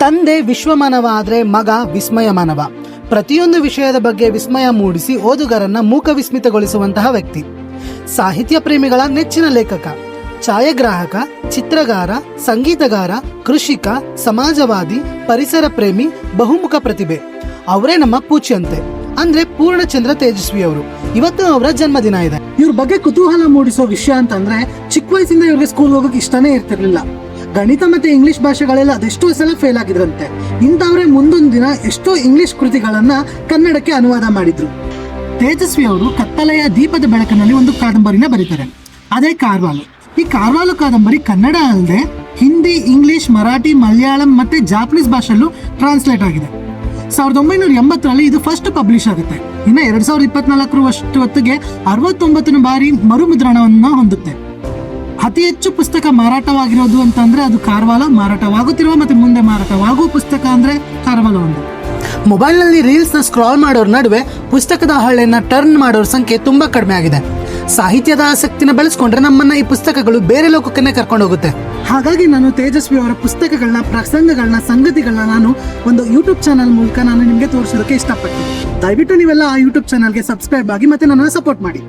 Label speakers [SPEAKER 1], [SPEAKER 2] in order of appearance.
[SPEAKER 1] ತಂದೆ ವಿಶ್ವಮಾನವ ಆದ್ರೆ ಮಗ ವಿಸ್ಮಯ ಮಾನವ ಪ್ರತಿಯೊಂದು ವಿಷಯದ ಬಗ್ಗೆ ವಿಸ್ಮಯ ಮೂಡಿಸಿ ಓದುಗರನ್ನ ಮೂಕ ವಿಸ್ಮಿತಗೊಳಿಸುವಂತಹ ವ್ಯಕ್ತಿ. ಸಾಹಿತ್ಯ ಪ್ರೇಮಿಗಳ ನೆಚ್ಚಿನ ಲೇಖಕ, ಛಾಯಾಗ್ರಾಹಕ, ಚಿತ್ರಗಾರ, ಸಂಗೀತಗಾರ, ಕೃಷಿಕ, ಸಮಾಜವಾದಿ, ಪರಿಸರ ಪ್ರೇಮಿ, ಬಹುಮುಖ ಪ್ರತಿಭೆ. ಅವರೇ ನಮ್ಮ ಪೂಚಿಯಂತೆ ಅಂದ್ರೆ ಪೂರ್ಣಚಂದ್ರ ತೇಜಸ್ವಿ ಅವರು ಇವತ್ತು ಅವರ ಜನ್ಮದಿನ ಇದೆ. ಇವ್ರ ಬಗ್ಗೆ ಕುತೂಹಲ ಮೂಡಿಸೋ ವಿಷಯ ಅಂತಂದ್ರೆ ಚಿಕ್ಕ ವಯಸ್ಸಿಂದ ಇವ್ರಿಗೆ ಸ್ಕೂಲ್ ಹೋಗಕ್ಕೆ ಇಷ್ಟನೇ ಇರ್ತಿರ್ಲಿಲ್ಲ. ಗಣಿತ ಮತ್ತೆ ಇಂಗ್ಲಿಷ್ ಭಾಷೆಗಳೆಲ್ಲ ಅದೆಷ್ಟೋ ಸಲ ಫೇಲ್ ಆಗಿದ್ರಂತೆ. ಇಂಥವ್ರೆ ಮುಂದೊಂದು ದಿನ ಎಷ್ಟೋ ಇಂಗ್ಲಿಷ್ ಕೃತಿಗಳನ್ನು ಕನ್ನಡಕ್ಕೆ ಅನುವಾದ ಮಾಡಿದ್ರು. ತೇಜಸ್ವಿ ಅವರು ಕತ್ತಲೆಯ ದೀಪದ ಬೆಳಕಿನಲ್ಲಿ ಒಂದು ಕಾದಂಬರಿನ ಬರೀತಾರೆ. ಅದೇ ಕಾರ್ವಾಲು. ಈ ಕಾರ್ವಾಲು ಕಾದಂಬರಿ ಕನ್ನಡ ಅಲ್ಲದೆ ಹಿಂದಿ, ಇಂಗ್ಲಿಷ್, ಮರಾಠಿ, ಮಲಯಾಳಂ ಮತ್ತೆ ಜಾಪನೀಸ್ ಭಾಷೆಯಲ್ಲೂ ಟ್ರಾನ್ಸ್ಲೇಟ್ ಆಗಿದೆ. ಸಾವಿರದ ಒಂಬೈನೂರ ಎಂಬತ್ತರಲ್ಲಿ ಇದು ಫಸ್ಟ್ ಪಬ್ಲಿಷ್ ಆಗುತ್ತೆ. ಇನ್ನು ಎರಡು ಸಾವಿರದ ಇಪ್ಪತ್ನಾಲ್ಕರ ಹೊತ್ತಿಗೆ ಅರವತ್ತೊಂಬತ್ತನೇ ಬಾರಿ ಮರುಮುದ್ರಣವನ್ನು ಹೊಂದುತ್ತೆ. ಅತಿ ಹೆಚ್ಚು ಪುಸ್ತಕ ಮಾರಾಟವಾಗಿರೋದು ಅಂತಂದ್ರೆ ಅದು ಕಾರ್ವಾಲ ಮಾರಾಟವಾಗುತ್ತಿರುವ ಮತ್ತೆ ಮುಂದೆ ಮಾರಾಟವಾಗುವ ಪುಸ್ತಕ ಅಂದ್ರೆ ಕಾರ್ವಾಲ ಒಂದು. ಮೊಬೈಲ್ನಲ್ಲಿ ರೀಲ್ಸ್ನ ಸ್ಕ್ರಾಲ್ ಮಾಡೋರ ನಡುವೆ ಪುಸ್ತಕದ ಹಳ್ಳಿಯನ್ನ ಟರ್ನ್ ಮಾಡೋರ ಸಂಖ್ಯೆ ತುಂಬಾ ಕಡಿಮೆ ಆಗಿದೆ. ಸಾಹಿತ್ಯದ ಆಸಕ್ತಿನ ಬೆಳೆಸ್ಕೊಂಡ್ರೆ ನಮ್ಮನ್ನ ಈ ಪುಸ್ತಕಗಳು ಬೇರೆ ಲೋಕಕ್ಕನ್ನೇ ಕರ್ಕೊಂಡು ಹೋಗುತ್ತೆ. ಹಾಗಾಗಿ ನಾನು ತೇಜಸ್ವಿ ಅವರ ಪುಸ್ತಕಗಳನ್ನ ಪ್ರಸಂಗಗಳನ್ನ ಸಂಗತಿಗಳನ್ನ ನಾನು ಒಂದು ಯೂಟ್ಯೂಬ್ ಚಾನಲ್ ಮೂಲಕ ನಾನು ನಿಮಗೆ ತೋರಿಸೋದಕ್ಕೆ ಇಷ್ಟಪಡ್ತೀನಿ. ದಯವಿಟ್ಟು ನೀವೆಲ್ಲ ಆ ಯೂಟ್ಯೂಬ್ ಚಾನಲ್ಗೆ ಸಬ್ಸ್ಕ್ರೈಬ್ ಆಗಿ ಮತ್ತೆ ನನ್ನನ್ನು ಸಪೋರ್ಟ್ ಮಾಡಿ.